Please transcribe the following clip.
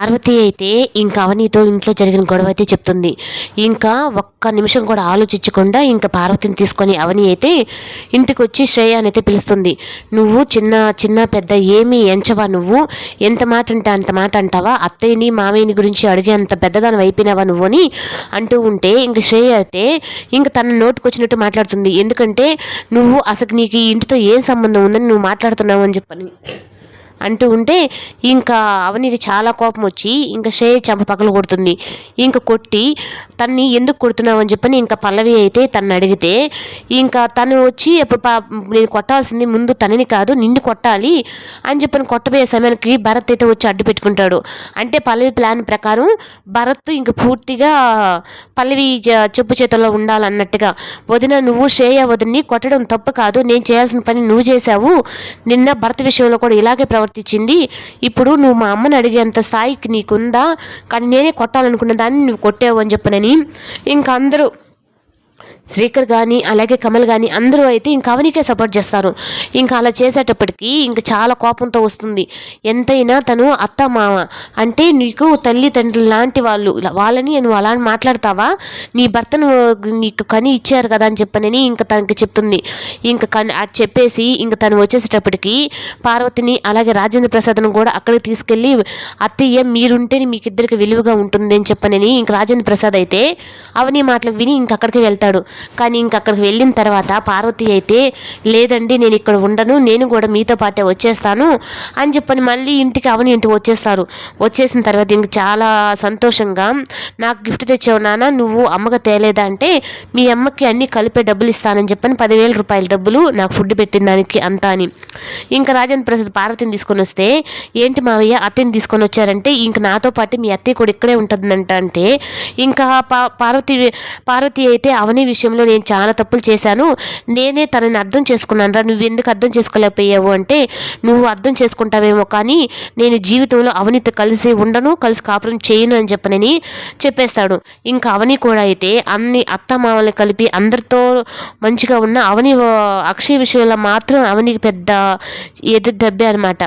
పార్వతి అయితే ఇంకా అవనీతో ఇంట్లో జరిగిన గొడవ అయితే చెప్తుంది. ఇంకా ఒక్క నిమిషం కూడా ఆలోచించకుండా ఇంకా పార్వతిని తీసుకొని అవని అయితే ఇంటికి వచ్చి శ్రేయ అయితే పిలుస్తుంది. నువ్వు చిన్న చిన్న పెద్ద ఏమి ఎంచవా నువ్వు? ఎంత మాట అంటే అంత మాట అంటావా? అత్తయ్యని మామయ్యని గురించి అడిగే అంత పెద్దదాని అయిపోయినావా నువ్వు? అని అంటూ ఉంటే ఇంక శ్రేయ అయితే ఇంక తన నోటుకు వచ్చినట్టు మాట్లాడుతుంది. ఎందుకంటే నువ్వు అసలు నీకు ఈ ఇంటితో ఏం సంబంధం ఉందని నువ్వు మాట్లాడుతున్నావు అని చెప్పని అంటూ ఉంటే ఇంకా అవనికి చాలా కోపం వచ్చి ఇంకా శ్రేయ చంప పక్కలు కొడుతుంది. ఇంకా కొట్టి తన్ని ఎందుకు కొడుతున్నావు అని చెప్పని ఇంకా పల్లవి అయితే తను అడిగితే ఇంకా తను వచ్చి ఎప్పుడు పా నేను కొట్టాల్సింది ముందు తనని కాదు నిన్ను కొట్టాలి అని చెప్పని కొట్టబోయే సమయానికి భరత్ అయితే వచ్చి అడ్డు పెట్టుకుంటాడు. అంటే పల్లవి ప్లాన్ ప్రకారం భరత్ ఇంక పూర్తిగా పల్లవి చెప్పు చేతుల్లో ఉండాలన్నట్టుగా వదిన నువ్వు శ్రేయ వదిని కొట్టడం తప్పు కాదు నేను చేయాల్సిన పని నువ్వు చేశావు నిన్న భరత్ విషయంలో కూడా ఇలాగే ప్రవర్తించింది. ఇప్పుడు నువ్వు మా అమ్మని అడిగేంత స్థాయికి నీకుందా? కానీ నేనే కొట్టాలనుకున్న దాన్ని నువ్వు కొట్టావు అని చెప్పనని. ఇంకా అందరూ శ్రీకర్ కానీ అలాగే కమల్ కానీ అందరూ అయితే ఇంకా అవనికే సపోర్ట్ చేస్తారు. ఇంకా అలా చేసేటప్పటికి ఇంకా చాలా కోపంతో వస్తుంది. ఎంతైనా తను అత్త మామ అంటే నీకు తల్లి తండ్రులు లాంటి వాళ్ళు వాళ్ళని నువ్వు అలా మాట్లాడతావా? నీ భర్తను నీకు కని ఇచ్చారు కదా అని చెప్పనని ఇంకా తనకి చెప్తుంది. ఇంకా కని అది చెప్పేసి ఇంకా తను వచ్చేసేటప్పటికి పార్వతిని అలాగే రాజేంద్ర ప్రసాద్ను కూడా అక్కడికి తీసుకెళ్ళి అత్తయ్య మీరుంటేనే మీకు ఇద్దరికి విలువగా ఉంటుంది అని చెప్పనని ఇంక రాజేంద్ర ప్రసాద్ అయితే అవని మాటలు విని ఇంక అక్కడికి వెళ్తాడు. కానీ ఇంక అక్కడికి వెళ్ళిన తర్వాత పార్వతి అయితే లేదండి నేను ఇక్కడ ఉండను. నేను కూడా మీతో పాటే వచ్చేస్తాను. అని చెప్పని మళ్ళీ ఇంటికి అవని ఇంటికి వచ్చేస్తారు. వచ్చేసిన తర్వాత ఇంక చాలా సంతోషంగా నాకు గిఫ్ట్ తెచ్చావు నాన్న. నువ్వు అమ్మగా తేలేదా అంటే మీ అమ్మకి అన్ని కలిపే డబ్బులు ఇస్తానని చెప్పని పదివేల రూపాయల డబ్బులు నాకు ఫుడ్ పెట్టిన దానికి అంతా అని. ఇంకా రాజేంద్ర ప్రసాద్ పార్వతిని తీసుకొని వస్తే ఏంటి మావయ్య అత్తని తీసుకొని వచ్చారంటే ఇంక నాతో పాటు మీ అత్తయ్య కూడా ఇక్కడే ఉంటుందంట అంటే ఇంకా పా పార్వతి పార్వతి అయితే అవని విషయంలో నేను చాలా తప్పులు చేశాను. నేనే తనని అర్థం చేసుకున్నాను రా నువ్వు ఎందుకు అర్థం చేసుకోలేకపోయావు అంటే నువ్వు అర్థం చేసుకుంటావేమో కానీ నేను జీవితంలో అవనితో కలిసి ఉండను కలిసి కాపురం చేయను అని చెప్పనని చెప్పేస్తాడు. ఇంకా అవని కూడా అయితే అన్ని అత్త మామల్ని కలిపి అందరితో మంచిగా ఉన్న అవని అక్షయ అక్షయ్ విషయంలో మాత్రం అవనికి పెద్ద ఎదురు దెబ్బే అనమాట